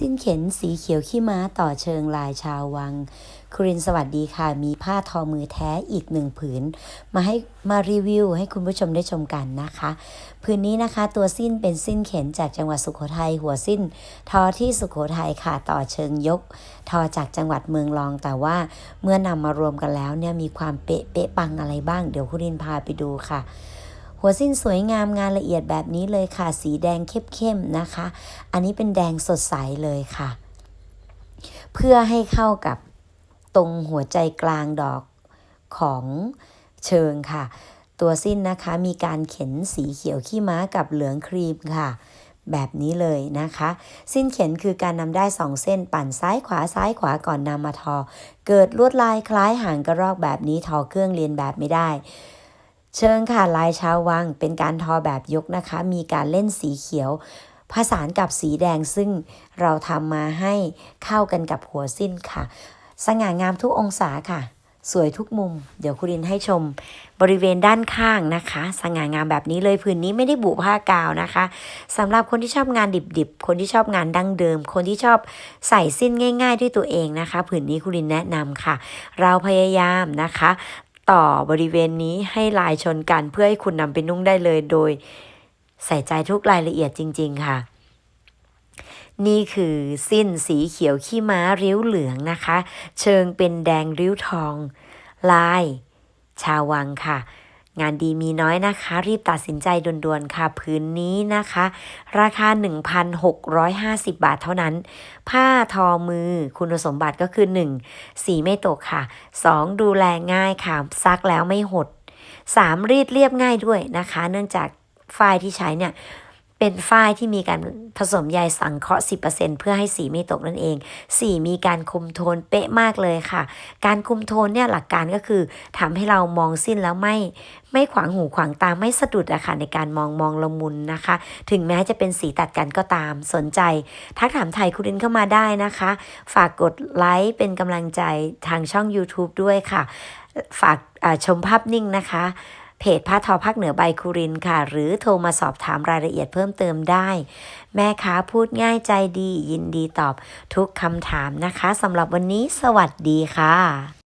สิ้นเข็นสีเขียวขี้ม้าต่อเชิงลายชาววังครินสวัสดีค่ะ มีผ้าทอมือแท้อีกหนึ่งผืน มาให้มารีวิวให้คุณผู้ชมได้ชมกันนะคะ ผืนนี้นะคะตัวสิ้นเป็นสิ้นเข็นจากจังหวัดสุโขทัยหัวสิ้น ทอที่สุโขทัยค่ะต่อเชิงยก ทอจากจังหวัดเมืองรอง แต่ว่าเมื่อนำมารวมกันแล้วเนี่ยมีความเป๊ะเป๊ะปังอะไรบ้าง เดี๋ยวคุณรินพาไปดูค่ะ หัวสิ้นสวยงามงานละเอียดแบบนี้เลยค่ะ สีแดงเข้มๆนะคะ อันนี้เป็นแดงสดใสเลยค่ะ เพื่อให้เข้ากับตรงหัวใจกลางดอกของเชิงค่ะ ตัวสิ้นนะคะมีการเข็นสีเขียวขี้ม้ากับเหลืองครีมค่ะ แบบนี้เลยนะคะ สิ้นเข็นคือการนำได้สองเส้นปั่นซ้ายขวาซ้ายขวาก่อนนำมาทอ เกิดลวดลายคล้ายหางกระรอกแบบนี้ทอเครื่องเรียนแบบไม่ได้ เชิงค่ะลายชาววังเป็นการทอแบบยกนะคะ มีการเล่นสีเขียว ผสานกับสีแดงซึ่งเราทำมาให้เข้ากันกับหัวสิ้นค่ะ สง่างามทุกองศาค่ะ สวยทุกมุม เดี๋ยวคุณรินให้ชม บริเวณด้านข้างนะคะ สง่างามแบบนี้เลยผืนนี้ไม่ได้บุผ้ากาวนะคะสำหรับคนที่ชอบงานดิบๆ คนที่ชอบงานดั้งเดิม คนที่ชอบใส่สิ้นง่าย ๆ ด้วยตัวเองนะคะ ผืนนี้คุณรินแนะนำค่ะ เราพยายามนะคะ ต่อบริเวณนี้ให้ลายชนกันเพื่อให้คุณนำไปนุ่งได้เลยโดยใส่ใจทุกรายละเอียดจริง ๆ ค่ะ นี่คือสิ้นสีเขียวขี้ม้าริ้วเหลืองนะคะ เชิงเป็นแดงริ้วทอง ลาย ชาววังค่ะ งานดีมีน้อยนะคะ รีบตัดสินใจด่วนๆค่ะพื้นนี้นะคะ ราคา 1,650 บาทเท่านั้น ผ้าทอมือคุณสมบัติก็คือ 1. สีไม่ตกค่ะ 2. ดูแลง่ายค่ะ ซักแล้วไม่หด 3. รีดเรียบง่ายด้วยนะคะ เนื่องจากฝ้ายที่ใช้เนี่ย เป็นฝ้ายที่มีการผสมใยสังเคราะห์ 10%เพื่อให้สีไม่ตกนั่นเอง 4. มีการคุมโทนเป๊ะมากเลยค่ะ การคุมโทนเนี่ยหลักการก็คือทำให้เรามองสิ้นแล้วไม่ไม่ขวางหูขวางตาไม่สะดุดอะค่ะในการมองมองละมุนนะคะ ถึงแม้จะเป็นสีตัดกันก็ตามสนใจ ทักถามไทยคุณรินเข้ามาได้นะคะ ฝากกดไลค์เป็นกำลังใจทางช่อง YouTube ด้วยค่ะ ฝากชมภาพนิ่งนะคะ เพจผ้าทอภาคเหนือใบคูรินค่ะ หรือโทรมาสอบถามรายละเอียดเพิ่มเติมได้ แม่ค้าพูดง่ายใจดียินดีตอบทุกคำถามนะคะสำหรับวันนี้สวัสดีค่ะ